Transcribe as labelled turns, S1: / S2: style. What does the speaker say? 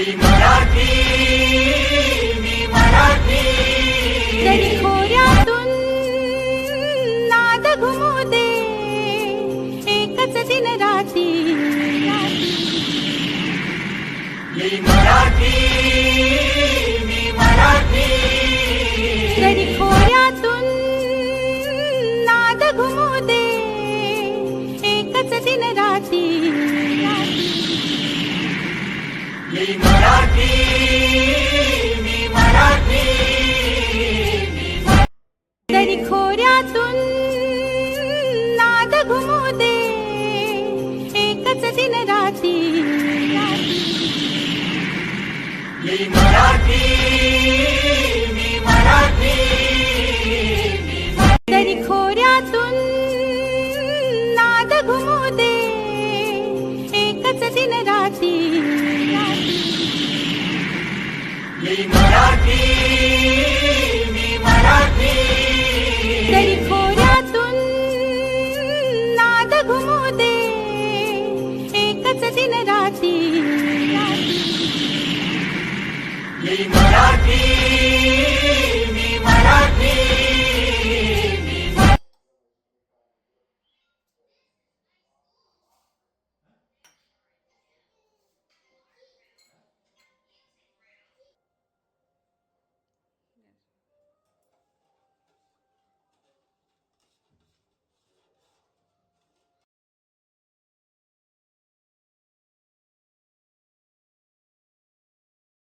S1: मी मराठी मी मराठी. खोऱ्यातून नाद घुमू दे. एकच दिन राती. मी मराठी मी मराठी. सागरी खोऱ्यातून नाद घुमू दे एकच दिन राती. मी मराठी मी मराठी सागरी खोऱ्यातून नाद घुमू दे एकच दिन राती. मी मराठी शांत घुमू दे एकच दिन राती. मी मराठी मी मराठी.